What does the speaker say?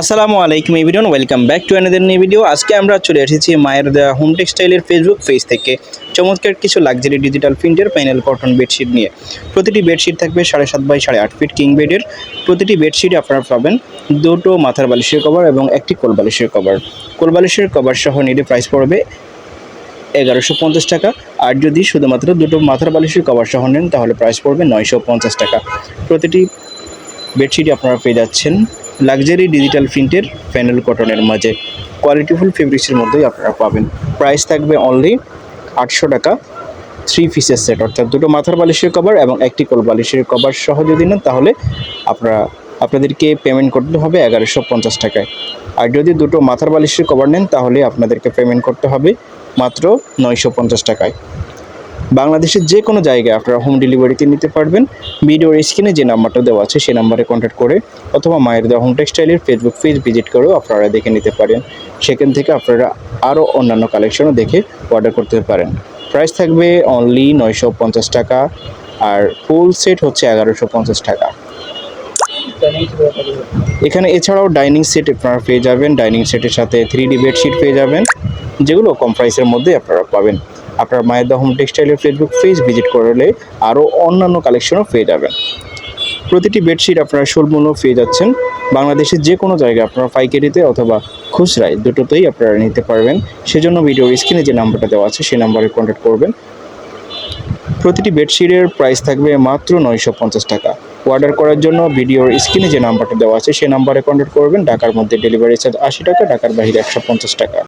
আসসালামু আলাইকুম everyone welcome back to another new video আজকে আমরা চলে এসেছি মায়ের দেওয়া হোম টেক্সটাইলের ফেসবুক পেজ থেকে। চমৎকার কিছু লাক্সারি ডিজিটাল প্রিন্টের প্যানেল কটন বেডশিট নিয়ে। প্রতিটি বেডশিট থাকবে সাড়ে সাত বাই সাড়ে আট ফিট কিং বেডের প্রতিটি বেডশিট আপনারা পাবেন দুটো মাথার বালিশের কভার এবং একটি কোল বালিশের কভার কোল বালিশের কভার সহ নিলে প্রাইস পড়বে এগারোশো পঞ্চাশ টাকা। আর যদি শুধুমাত্র দুটো মাথার বালিশের কভার সহ নেন, তাহলে প্রাইস পড়বে নয়শো পঞ্চাশ টাকা। প্রতিটি বেডশিট আপনারা পেয়ে যাচ্ছেন লাক্সারি ডিজিটাল প্রিন্টের প্যানেল কটনের মাঝে। কোয়ালিটিফুল ফেব্রিক্সের মধ্যেই আপনারা পাবেন। প্রাইস থাকবে অনলি আটশো টাকা। থ্রি পিসের সেট অর্থাৎ দুটো মাথার বালিশের কভার এবং একটি কোল বালিশের কভার সহ যদি নেন, তাহলে আপনারা, আপনাদেরকে পেমেন্ট করতে হবে এগারোশো পঞ্চাশ টাকায়। আর যদি দুটো মাথার বালিশের কভার নেন, তাহলে আপনাদেরকে পেমেন্ট করতে হবে মাত্র নয়শো পঞ্চাশ টাকায়। বাংলাদেশের যে কোনো জায়গায় আপনারা হোম ডেলিভারিতে নিতে পারবেন। ভিডিওর স্ক্রিনে যে নাম্বারটা দেওয়া আছে সেই নাম্বারে কন্ট্যাক্ট করে অথবা মায়ের দেওয়া হোম টেক্সটাইলের ফেসবুক পেজ ভিজিট করেও আপনারা দেখে নিতে পারেন। সেখান থেকে আপনারা আরও অন্যান্য কালেকশনও দেখে অর্ডার করতে পারেন। প্রাইস থাকবে অনলি নয়শো পঞ্চাশ টাকা আর ফুল সেট হচ্ছে এগারোশো পঞ্চাশ টাকা। এখানে এছাড়াও ডাইনিং সেট আপনারা পেয়ে যাবেন। ডাইনিং সেটের সাথে থ্রি ডি বেডশিট পেয়ে যাবেন। যেগুলো কম প্রাইসের মধ্যে আপনারা পাবেন। আপনার মায়ের দা হোম টেক্সটাইলের ফেসবুক পেজ ভিজিট করলে আরও অন্যান্য কালেকশনও পেয়ে যাবেন। প্রতিটি বেডশিট আপনারা সুলমূল্য পেয়ে যাচ্ছেন। বাংলাদেশের যে কোনো জায়গায় আপনারা পাইকারিতে অথবা খুচরায় দুটোতেই আপনারা নিতে পারবেন। সেজন্য ভিডিওর স্ক্রিনে যে নাম্বারটা দেওয়া আছে, সেই নাম্বারে কন্ট্যাক্ট করবেন। প্রতিটি বেডশিটের প্রাইস থাকবে মাত্র নয়শো পঞ্চাশ টাকা। অর্ডার করার জন্য ভিডিওর স্ক্রিনে যে নাম্বারটা দেওয়া আছে, সেই নাম্বারে কন্ট্যাক্ট করবেন। ঢাকার মধ্যে ডেলিভারি চার্জ আশি টাকা, ঢাকার বাইরে একশো পঞ্চাশ টাকা।